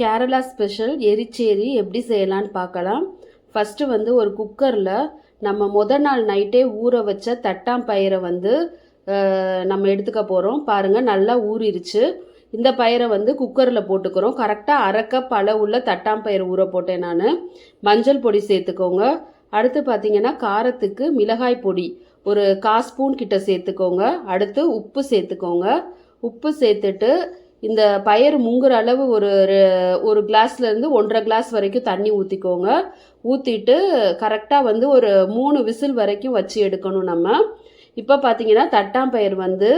Kerala special erissery எப்படி செய்யலான்னு பார்க்கலாம். ஃபஸ்ட்டு வந்து ஒரு குக்கரில் நம்ம முத நாள் நைட்டே ஊற வச்ச தட்டாம்பயிரை வந்து நம்ம எடுத்துக்க போகிறோம் பாருங்கள் நல்லா ஊறிடுச்சு இந்த பயிரை வந்து குக்கரில் போட்டுக்கிறோம். கரெக்டாக அரை கப் அளவுள்ள தட்டாம்பயிர் ஊற போட்டேன் நான். மஞ்சள் பொடி சேர்த்துக்கோங்க. அடுத்து பார்த்தீங்கன்னா காரத்துக்கு மிளகாய் பொடி ஒரு கால் ஸ்பூன் கிட்ட சேர்த்துக்கோங்க. அடுத்து உப்பு சேர்த்துக்கோங்க. உப்பு சேர்த்துட்டு இந்த பயிர் முங்குற அளவு ஒரு ஒரு கிளாஸ்லேருந்து ஒன்றரை கிளாஸ் வரைக்கும் தண்ணி ஊற்றிக்கோங்க ஊற்றிட்டு கரெக்டாக வந்து ஒரு மூணு விசில் வரைக்கும் வச்சு எடுக்கணும் நம்ம. இப்போ பார்த்தீங்கன்னா தட்டாம்பயிர் வந்து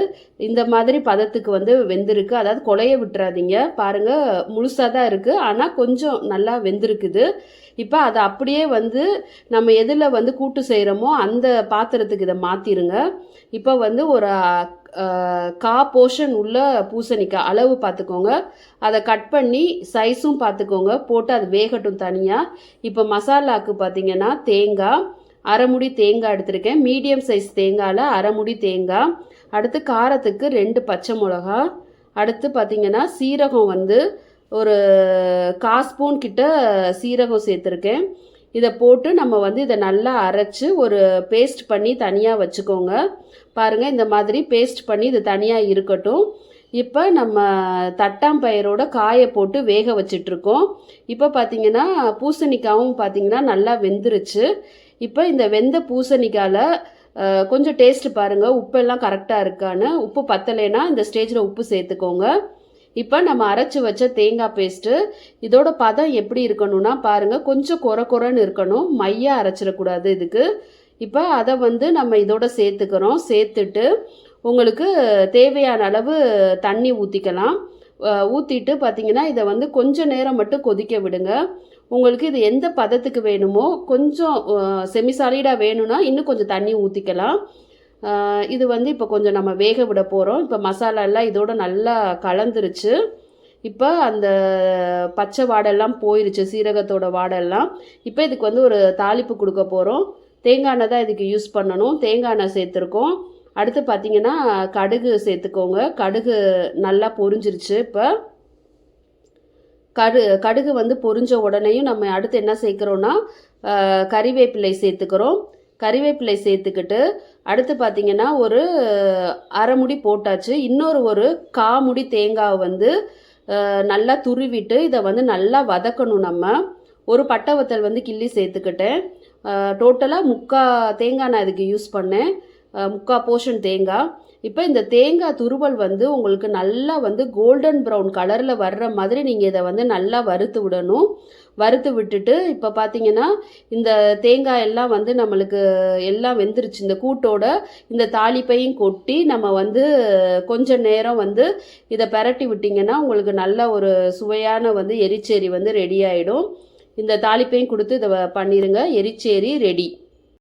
இந்த மாதிரி பதத்துக்கு வந்து வெந்திருக்கு. அதாவது கொலைய விட்டுறாதீங்க. பாருங்க முழுசாக தான் இருக்குது ஆனால் கொஞ்சம் நல்லா வெந்திருக்குது. இப்போ அதை அப்படியே வந்து நம்ம எதில் வந்து கூட்டு செய்கிறோமோ அந்த பாத்திரத்துக்கு இதை மாற்றிடுங்க இப்போ வந்து ஒரு கா போர்ஷன் உள்ள பூசணிக்காய் அளவு பார்த்துக்கோங்க அதை கட் பண்ணி சைஸும் பார்த்துக்கோங்க போட்டு அது வேகட்டும் தனியாக இப்போ மசாலாக்கு பார்த்தீங்கன்னா தேங்காய் அரைமுடி தேங்காய் எடுத்திருக்கேன். மீடியம் சைஸ் தேங்காயில் அரைமுடி தேங்காய் அடுத்து காரத்துக்கு ரெண்டு பச்சை மிளகா. அடுத்து பார்த்தீங்கன்னா சீரகம் வந்து ஒரு கா ஸ்பூன் கிட்ட சீரகம் சேர்த்துருக்கேன். இதை போட்டு நம்ம வந்து இதை நல்லா அரைச்சி ஒரு பேஸ்ட் பண்ணி தனியாக வச்சுக்கோங்க. பாருங்கள் இந்த மாதிரி பேஸ்ட் பண்ணி இது தனியாக இருக்கட்டும். இப்போ நம்ம தட்டாம்பயிரோட காயை போட்டு வேக வச்சிட்ருக்கோம். இப்போ பார்த்தீங்கன்னா பூசணிக்காவும் பார்த்தீங்கன்னா நல்லா வெந்துருச்சு. இப்போ இந்த வெந்த பூசணிக்காயில் கொஞ்சம் டேஸ்ட்டு பாருங்கள் உப்பெல்லாம் கரெக்டாக இருக்கான்னு. உப்பு பத்தலைன்னா இந்த ஸ்டேஜில் உப்பு சேர்த்துக்கோங்க. இப்போ நம்ம அரைச்சி வச்ச தேங்காய் பேஸ்ட்டு இதோட பதம் எப்படி இருக்கணும்னா பாருங்கள் கொஞ்சம் கொர கொரன்னு இருக்கணும். மையாக அரைச்சிடக்கூடாது இதுக்கு. இப்போ அதை வந்து நம்ம இதோட சேர்த்துக்கிறோம். சேர்த்துட்டு உங்களுக்கு தேவையான அளவு தண்ணி ஊற்றிக்கலாம் ஊற்றிட்டு பார்த்தீங்கன்னா இதை வந்து கொஞ்சம் நேரம் மட்டும் கொதிக்க விடுங்க. உங்களுக்கு இது எந்த பதத்துக்கு வேணுமோ கொஞ்சம் செமி சாலிடாக வேணும்னா இன்னும் கொஞ்சம் தண்ணி ஊற்றிக்கலாம் இது வந்து இப்போ கொஞ்சம் நம்ம வேக விட போகிறோம் இப்போ மசாலா எல்லாம் இதோட நல்லா கலந்துருச்சு. இப்போ அந்த பச்சை வாடெல்லாம் போயிருச்சு சீரகத்தோட வாடெல்லாம். இப்போ இதுக்கு வந்து ஒரு தாளிப்பு கொடுக்க போகிறோம் தேங்காய் எண்ணெய் தான் இதுக்கு யூஸ் பண்ணணும். தேங்காய் எண்ணெய் சேர்த்துருக்கோம். அடுத்து பார்த்தீங்கன்னா கடுகு சேர்த்துக்கோங்க. கடுகு நல்லா பொரிஞ்சிருச்சு இப்போ. கடு கடுகு வந்து பொரிஞ்ச உடனேயும் நம்ம அடுத்து என்ன சேர்க்குறோன்னா கறிவேப்பிலை சேர்த்துக்கிறோம். கறிவேப்பிலை சேர்த்துக்கிட்டு அடுத்து பார்த்தீங்கன்னா ஒரு அரை முடி போட்டாச்சு. இன்னொரு ஒரு கா முடி தேங்காவை வந்து நல்லா துருவிட்டு இதை வந்து நல்லா வதக்கணும் நம்ம. ஒரு பட்டை வத்தல் வந்து கிள்ளி சேர்த்துக்கிட்டேன். டோட்டலாக முக்கா தேங்காய் நான் இதுக்கு யூஸ் பண்ணேன். முக்கா போர்ஷன் தேங்காய். இப்போ இந்த தேங்காய் துருவல் வந்து உங்களுக்கு நல்லா வந்து கோல்டன் ப்ரௌன் கலரில் வர்ற மாதிரி நீங்கள் இதை வந்து நல்லா வறுத்து விடணும். வறுத்து விட்டுட்டு இப்போ பார்த்தீங்கன்னா இந்த தேங்காய் எல்லாம் வந்து நம்மளுக்கு எல்லாம் வெந்துருச்சு. இந்த கூட்டோட இந்த தாளிப்பையும் கொட்டி நம்ம வந்து கொஞ்ச நேரம் வந்து இதை பரட்டி விட்டிங்கன்னா உங்களுக்கு நல்ல ஒரு சுவையான வந்து எரிச்சேரி வந்து ரெடி ஆகிடும் இந்த தாளிப்பையும் கொடுத்து இதை பண்ணிடுங்க எரிச்சேரி ரெடி